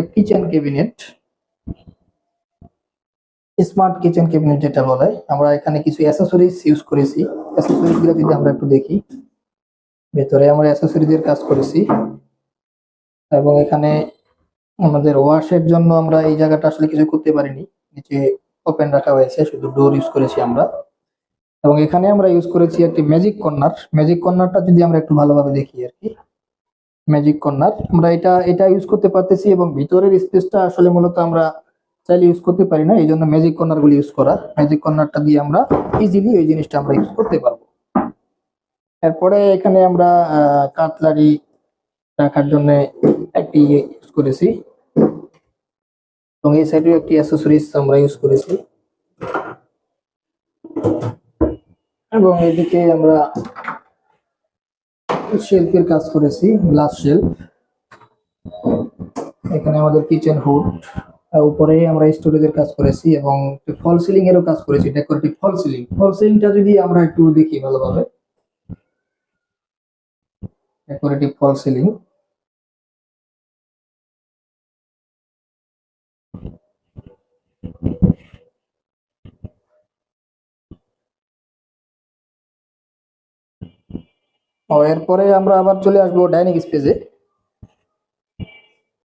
Decorative kitchen cabinet, smart kitchen cabinet যেটা বলে, আমরা এখানে কিছু অ্যাসেসরিজ ইউজ করেছি। অ্যাসেসরিজগুলো যদি আমরা একটু দেখি, ভেতরে আমরা অ্যাসেসরিজ এর কাজ করেছি এবং এখানে আমাদের ওয়াশের জন্য আমরা এই জায়গাটা আসলে কিছু করতে পারিনি। নিচে ওপেন রাখা হয়েছে, শুধু ডোর ইউজ করেছি আমরা। এবং এখানে আমরা ইউজ করেছি একটি ম্যাজিক কর্নার ম্যাজিক কর্নারটা যদি আমরা একটু ভালোভাবে দেখি আর কি। ম্যাজিক কর্নার আমরা এটা এটা ইউজ করতে পারতেছি এবং ভিতরের স্পেসটা আসলে মূলত আমরা চাইলে ইউজ করতে পারি না। এই জন্য ম্যাজিক কর্নার গুলি ইউজ করা। ম্যাজিক কর্নারটা দিয়ে আমরা ইজিলি এই জিনিসটা আমরা ইউজ করতে পারব। এরপরে এখানে আমরা কাটলারি রাখার জন্য একটি ইউজ করেছি। এবং এই সাইডেও একটি অ্যাসেসরিজ আমরা ইউজ করেছি। এবং এদিকে আমরা শেলফের কাজ করেছি গ্লাস শেলফ এখানে আমাদের কিচেন হুড উপরে আমরা স্টোরেজের কাজ করেছি এবং ফল সিলিং এরও কাজ করেছি ডেকোরেটিভ ফল সিলিং ফল সিলিংটা যদি আমরা একটু দেখি ভালোভাবে। ডেকোরেটিভ ফল সিলিং ও এরপরে আমরা আবার চলে আসব ডাইনিং স্পেসে।